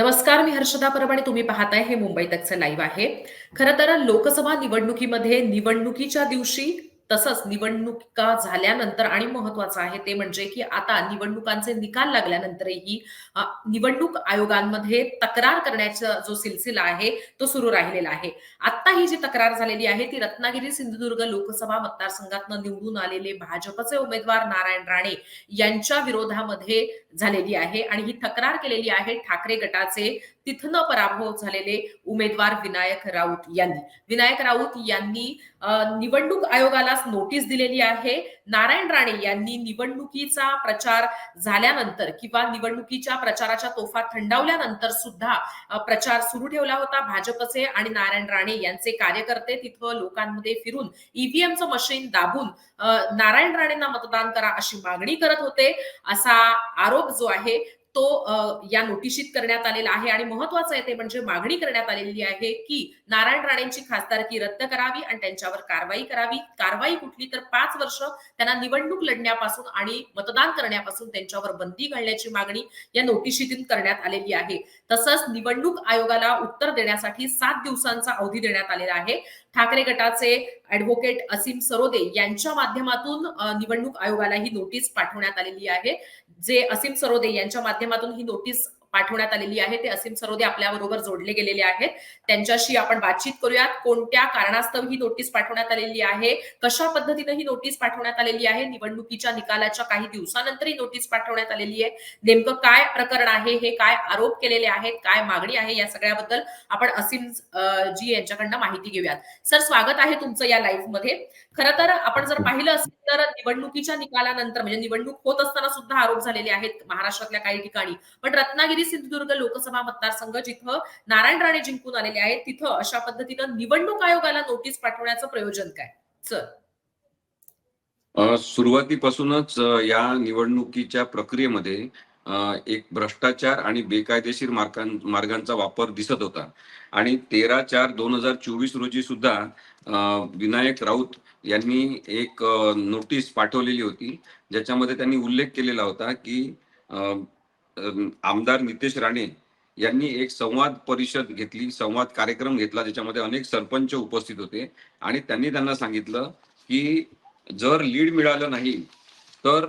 नमस्कार मी हर्षदा परब आणि तुम्ही पाहताय हे मुंबई तकचं लाईव्ह आहे. खरं तर लोकसभा निवडणुकीमध्ये निवडणुकीच्या दिवशी तसंच निवडणुका झाल्यानंतर आणि महत्वाचं आहे ते म्हणजे की आता निवडणुकांचे निकाल लागल्यानंतरही निवडणूक आयोगांमध्ये तक्रार करण्याचा जो सिलसिला आहे तो सुरू राहिलेला आहे. आता ही जी तक्रार झालेली आहे ती रत्नागिरी सिंधुदुर्ग लोकसभा मतदारसंघातनं निवडून आलेले भाजपचे उमेदवार नारायण राणे यांच्या विरोधामध्ये झालेली आहे आणि ही तक्रार केलेली आहे ठाकरे गटाचे तिथनं पराभव झालेले उमेदवार विनायक राऊत यांनी. विनायक राऊत यांनी निवडणूक आयोगालाच नोटीस दिलेली आहे. नारायण राणे यांनी निवडणुकीचा प्रचार झाल्यानंतर किंवा निवडणुकीच्या प्रचाराच्या तोफा थंडावल्यानंतर सुद्धा प्रचार सुरू ठेवला होता भाजपचे आणि नारायण राणे यांचे कार्यकर्ते तिथं लोकांमध्ये फिरून ईव्हीएमचं मशीन दाबून नारायण राणेंना मतदान करा अशी मागणी करत होते. असा आरोप जो आहे तो या नोटिशीत करण्यात आलेला आहे. आणि महत्वाचं आहे ते म्हणजे मागणी करण्यात आलेली आहे की नारायण राणेंची खासदारकी रद्द करावी आणि त्यांच्यावर कारवाई करावी. कारवाई कुठली तर पाच वर्ष त्यांना निवडणूक लढण्यापासून आणि मतदान करण्यापासून त्यांच्यावर बंदी घालण्याची मागणी या नोटिशीतून करण्यात आलेली आहे. तसंच निवडणूक आयोगाला उत्तर देण्यासाठी सात दिवसांचा अवधी देण्यात आलेला आहे. ठाकरे गटाचे ऍडव्होकेट असीम सरोदे यांच्या माध्यमातून निवडणूक आयोगाला ही नोटीस पाठवण्यात आलेली आहे. जे असीम सरोदे यांच्या माध्यमातून ही नोटीस पाठवण्यात आलेली आहे. ते असीम सरोदे आपल्या बरोबर जोडले गेलेले आहेत. त्यांच्याशी आपण बातचीत करूयात. कोणत्या कारणास्तव ही नोटीस पाठवण्यात आलेली आहे? कशा पद्धतीने ही नोटीस पाठवण्यात आलेली आहे? निवडणुकीच्या निकालाच्या काही दिवसानंतर ही नोटीस पाठवण्यात आलेली आहे. नेमकं काय प्रकरण आहे? हे काय आरोप केलेले आहेत? काय मागणी आहे? या सगळ्याबद्दल आपण असीम जी यांच्याकडनं माहिती घेऊयात. सर स्वागत आहे तुमचं या लाईव्हमध्ये. खरं तर आपण जर पाहिलं असेल तर निवडणुकीच्या निकालानंतर म्हणजे निवडणूक होत असताना सुद्धा आरोप झालेले आहेत महाराष्ट्रातल्या काही ठिकाणी. पण रत्नागिरी सिंधुदुर्ग लोकसभा मतदारसंघ जिथं नारायण राणे जिंकून आलेले आहेत तिथं अशा पद्धतीनं निवडणूक आयोगाला नोटीस पाठवण्याचं प्रयोजन काय? सर. सुरुवातीपासूनच या निवडणुकीच्या प्रक्रियेमध्ये एक भ्रष्टाचार आणि बेकायदेशीर मार्गां मार्गांचा वापर दिसत होता. आणि तेरा चार दोन हजार चोवीस रोजी सुद्धा विनायक राऊत यांनी एक नोटीस पाठवलेली होती ज्याच्यामध्ये त्यांनी उल्लेख केलेला होता की आमदार नितेश राणे यांनी एक संवाद परिषद घेतली संवाद कार्यक्रम घेतला ज्याच्यामध्ये अनेक सरपंच उपस्थित होते. आणि त्यांनी त्यांना सांगितलं की जर लीड मिळालं नाही तर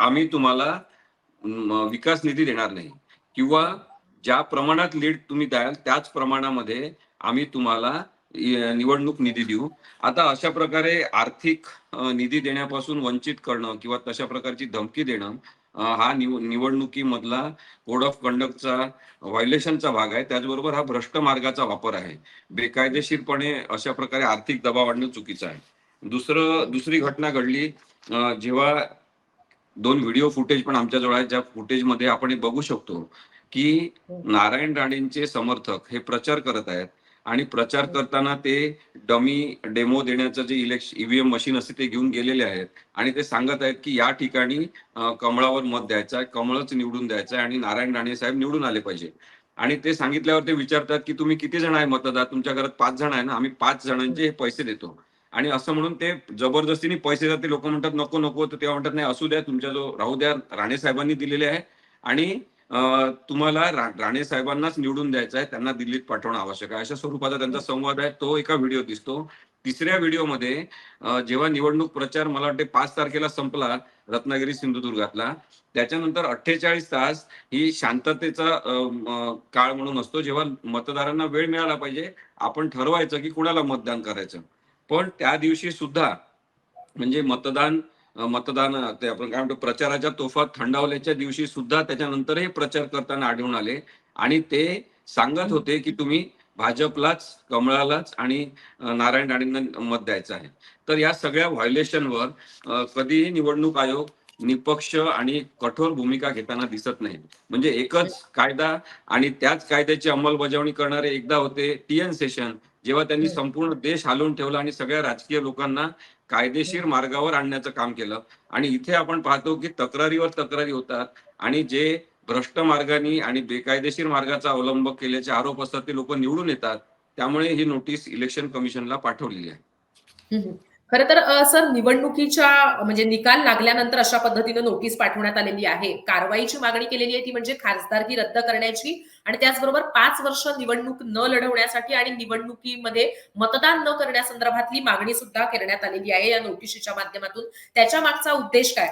आम्ही तुम्हाला विकास निधी देणार नाही. किंवा ज्या प्रमाणात लीड तुम्ही द्याल त्याच प्रमाणामध्ये आम्ही तुम्हाला निवडणूक निधी देऊ. आता अशा प्रकारे आर्थिक निधी देण्यापासून वंचित करणं किंवा तशा प्रकारची धमकी देणं हा निव निवडणुकीमधला कोड ऑफ कंडक्टचा व्हायलेशनचा भाग आहे. त्याचबरोबर हा भ्रष्ट मार्गाचा वापर आहे. बेकायदेशीरपणे अशा प्रकारे आर्थिक दबाव आणणं चुकीचं आहे. दुसरं दुसरी घटना घडली. जेव्हा दोन व्हिडिओ फुटेज पण आमच्याजवळ आहेत. ज्या फुटेजमध्ये आपण बघू शकतो की नारायण राणेंचे समर्थक हे प्रचार करत आहेत. आणि प्रचार करताना ते डमी डेमो देण्याचं जे इलेक्शन ईव्हीएम मशीन असते ते घेऊन गेलेले आहेत. आणि ते सांगत आहेत की या ठिकाणी कमळावर मत द्यायचं आहे कमळच निवडून द्यायचं आहे आणि नारायण राणे साहेब निवडून आले पाहिजे. आणि ते सांगितल्यावर ते विचारतात की तुम्ही किती जण आहे मतदार? तुमच्या घरात पाच जण आहे ना? आम्ही पाच जणांचे हे पैसे देतो. आणि असं म्हणून ते जबरदस्तीने पैसे देतात. ते लोक म्हणतात नको नको. तर तेव्हा म्हणतात नाही असू द्या. तुमच्या जो राहू द्या. राणे साहेबांनी दिलेले आहे. आणि तुम्हाला राणे साहेबांनाच निवडून द्यायचं आहे त्यांना दिल्लीत पाठवणं आवश्यक आहे. अशा स्वरूपाचा त्यांचा संवाद आहे. तो एका व्हिडिओ दिसतो. तिसऱ्या व्हिडिओमध्ये जेव्हा निवडणूक प्रचार मला वाटते पाच तारखेला संपला रत्नागिरी सिंधुदुर्गातला त्याच्यानंतर अठ्ठेचाळीस तास ही शांततेचा काळ म्हणून असतो जेव्हा मतदारांना वेळ मिळाला पाहिजे आपण ठरवायचं की कुणाला मतदान करायचं. पण त्या दिवशी सुद्धा म्हणजे मतदान मतदान ते आपण काय म्हणतो प्रचाराच्या तोफा थंडावल्याच्या दिवशी सुद्धा त्याच्यानंतरही प्रचार करताना आढळून आले. आणि ते सांगत होते की तुम्ही भाजपलाच कमळालाच आणि नारायण राणेंना मत द्यायचं आहे. तर या सगळ्या व्हायलेशनवर कधीही निवडणूक आयोग निपक्ष आणि कठोर भूमिका घेताना दिसत नाही. म्हणजे एकच कायदा आणि त्याच कायद्याची अंमलबजावणी करणारे एकदा होते टी एन सेशन. जेव्हा त्यांनी. संपूर्ण देश हलवून ठेवला आणि सगळ्या राजकीय लोकांना कायदेशीर मार्गावर आणण्याचं काम केलं आणि इथे आपण पाहतो की तक्रारीवर तक्रारी होतात आणि जे भ्रष्ट मार्गाने आणि बेकायदेशीर मार्गाचा अवलंब केल्याचे आरोप असतात ते लोक निवडून येतात त्यामुळे ही नोटीस इलेक्शन कमिशनला पाठवलेली आहे. खरं तर सर निवडणुकीच्या म्हणजे निकाल लागल्यानंतर अशा पद्धतीनं नोटीस पाठवण्यात आलेली आहे. कारवाईची मागणी केलेली आहे ती म्हणजे खासदारकी रद्द करण्याची आणि त्याचबरोबर पाच वर्ष निवडणूक न लढवण्यासाठी आणि निवडणुकीमध्ये मतदान न करण्यासंदर्भातली मागणी सुद्धा करण्यात आलेली आहे या नोटिशीच्या माध्यमातून. त्याच्या मागचा उद्देश काय?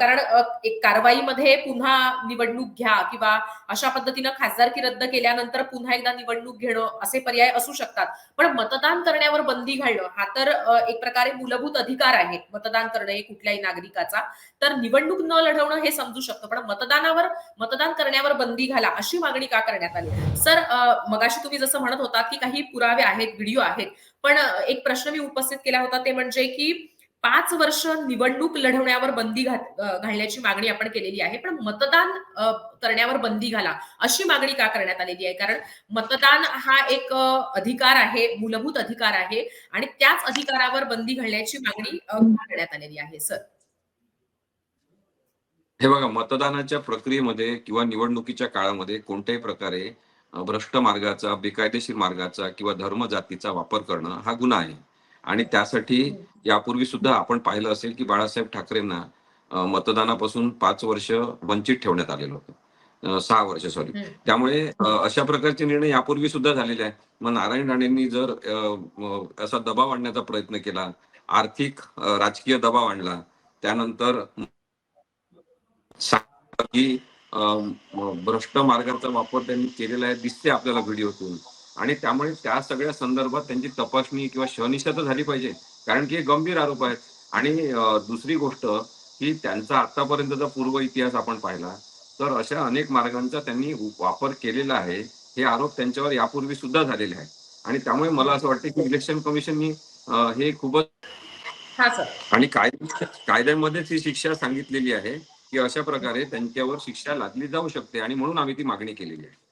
कारण एक कारवाईमध्ये पुन्हा निवडणूक घ्या किंवा अशा पद्धतीनं खासदारकी रद्द केल्यानंतर पुन्हा एकदा निवडणूक घेणं असे पर्याय असू शकतात. पण मतदान करण्यावर बंदी घालणं हा तर एक प्रकारे मूलभूत अधिकार आहे मतदान करणं हे कुठल्याही नागरिकाचा. तर निवडणूक न लढवणं हे समजू शकतं पण मतदानावर मतदान करण्यावर बंदी घाला अशी मागणी का करण्यात आली? सर मगाशी तुम्ही जसं म्हणत होता की काही पुरावे आहेत व्हिडिओ आहेत पण एक प्रश्न मी उपस्थित केला होता ते म्हणजे की पाच वर्ष निवडणूक लढवण्यावर बंदी घालण्याची मागणी आपण केलेली आहे. पण मतदान करण्यावर बंदी घाला अशी मागणी का करण्यात आलेली आहे? कारण मतदान हा एक अधिकार आहे मूलभूत अधिकार आहे आणि त्याच अधिकारावर बंदी घालण्याची मागणी करण्यात आलेली आहे सर? हे बघा मतदानाच्या प्रक्रियेमध्ये किंवा निवडणुकीच्या काळामध्ये कोणत्याही प्रकारे भ्रष्ट मार्गाचा बेकायदेशीर मार्गाचा किंवा धर्म जातीचा वापर करणं हा गुन्हा आहे. आणि त्यासाठी यापूर्वी सुद्धा आपण पाहिलं असेल की बाळासाहेब ठाकरेंना मतदानापासून पाच वर्ष वंचित ठेवण्यात आलेलं होतं. सहा वर्ष सॉरी. त्यामुळे अशा प्रकारचे निर्णय यापूर्वी सुद्धा झालेले आहेत. मग नारायण राणेंनी जर असा दबाव आणण्याचा प्रयत्न केला आर्थिक राजकीय दबाव आणला त्यानंतर भ्रष्ट मार्गाचा वापर त्यांनी केलेला आहे दिसते आपल्याला व्हिडिओतून. आणि त्यामुळे त्या सगळ्या संदर्भात त्यांची तपासणी किंवा शहनिशा तर झाली पाहिजे. कारण की हे गंभीर आरोप आहेत. आणि दुसरी गोष्ट की त्यांचा आतापर्यंतचा पूर्व इतिहास आपण पाहिला तर अशा अनेक मार्गांचा त्यांनी वापर केलेला आहे. हे आरोप त्यांच्यावर यापूर्वी सुद्धा झालेले आहेत. आणि त्यामुळे मला असं वाटतं की इलेक्शन कमिशननी हे खूपच आणि कायद्या कायद्यामध्येच ही शिक्षा सांगितलेली आहे की अशा प्रकारे त्यांच्यावर शिक्षा लादली जाऊ शकते आणि म्हणून आम्ही ती मागणी केलेली आहे.